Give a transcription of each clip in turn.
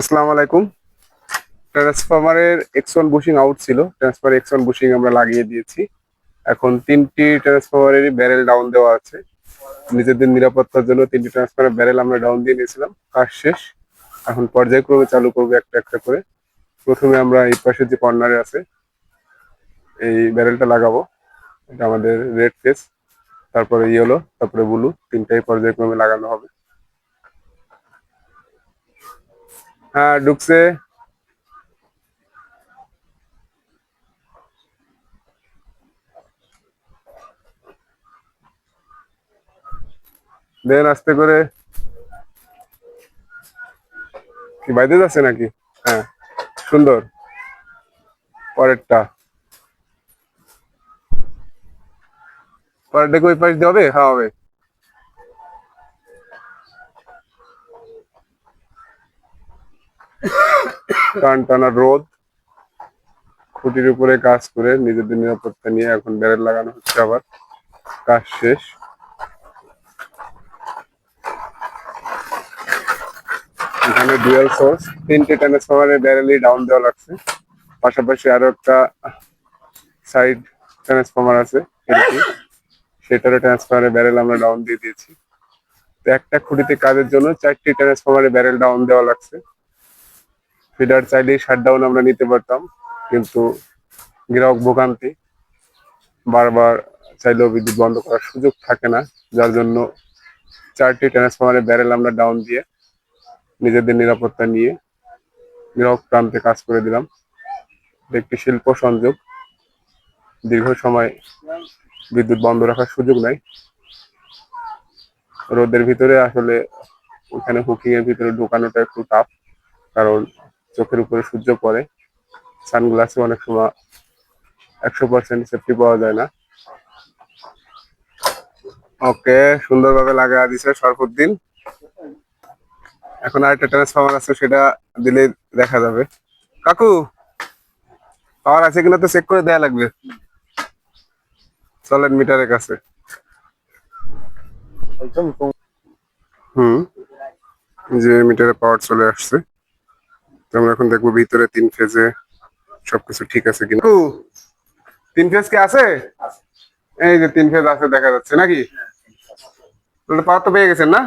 আসসালামু আলাইকুম। ট্রান্সফরমারের এক্সন বুশিং আউট ছিল। ট্রান্সফার এক্সন বুশিং আমরা লাগিয়ে দিয়েছি। এখন তিনটি ট্রান্সফরমারেরই ব্যারেল ডাউন দেওয়া আছে। নিজেদের নিরাপত্তার জন্য তিনটি ট্রান্সফারের ব্যারেল আমরা ডাউন দিয়ে নিয়েছিলাম। কাজ শেষ। এখন পর্যায়ক্রমে চালু করব একটা একটা করে। প্রথমে আমরা এই পাশে যে কর্নারে আছে, এই ব্যারেলটা লাগাবো। এটা আমাদের রেড ফেস তারপরে ইয়েলো তারপরে ব্লু তিনটাই পর্যায়ক্রমে লাগানো হবে। হ্যাঁ ঢুকছে। দেন আস্তে করে। কি, বাইরে যাচ্ছে নাকি? হ্যাঁ সুন্দর। পরেরটা। পরেরটা কি ওই পাশ দিয়ে হবে? হ্যাঁ হবে। টান টানা রোদ, খুঁটির উপরে কাজ করে নিজেদের নিরাপত্তা নিয়ে এখন ব্যারেল লাগানো হচ্ছে আবার। কাজ শেষ। এখানে ডুয়াল সোর্স তিনটে ট্রান্সফরমারের ব্যারেলই ডাউন দেওয়া লাগছে। পাশাপাশি আরও একটা সাইড ট্রান্সফরমার আছে সেটারও ট্রান্সফরমারের ব্যারেল আমরা ডাউন দিয়ে দিয়েছি। তো একটা খুঁটিতে কাজের জন্য চারটি ট্রান্সফরমারের ব্যারেল ডাউন দেওয়া লাগছে। ফিডার চাইলেই শাটডাউন আমরা নিতে পারতাম, কিন্তু গ্রাহক ভোগান্তি, বারবার চাইলেও বিদ্যুৎ বন্ধ করার সুযোগ থাকে না, যার জন্য চারটি ট্রান্সফরমারের ব্যারেল আমরা ডাউন দিয়ে নিজেদের নিরাপত্তা নিয়ে গ্রাহক প্রান্তে কাজ করে দিলাম। একটি শিল্প সংযোগ, দীর্ঘ সময় বিদ্যুৎ বন্ধ রাখার সুযোগ নাই। রোদের ভিতরে আসলে ওখানে হুকিং এর ভিতরে ঢোকানোটা একটু টাফ কারণ চোখের উপরে সূর্য পড়ে সানগ্লাসে অনেক সময় একশো পার্সেন্ট সেফটি পাওয়া যায় না। ওকে সুন্দরভাবে লাগা দিছে সরফুদ্দিন এখন আরেকটা ট্রান্সফরমার আছে সেটা দিলে দেখা যাবে। কাকু পাওয়ার আছে কিনা তো চেক করে দেয়া লাগবে। চলেন মিটারের কাছে। হুম যে মিটারে পাওয়ার চলে আসছে। তো আমরা এখন দেখব ভিতরে তিন ফেজে সবকিছু ঠিক আছে কিনা। তিন ফেজ কি আছে? এই যে তিন ফেজ আছে দেখা যাচ্ছে নাকি? পাওয়া পাওয়ার তো পেয়ে গেছেন না?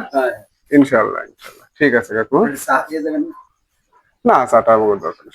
ইনশাল্লাহ ইনশাল্লাহ ঠিক আছে কাকু। না? চাটা আমার দরকার।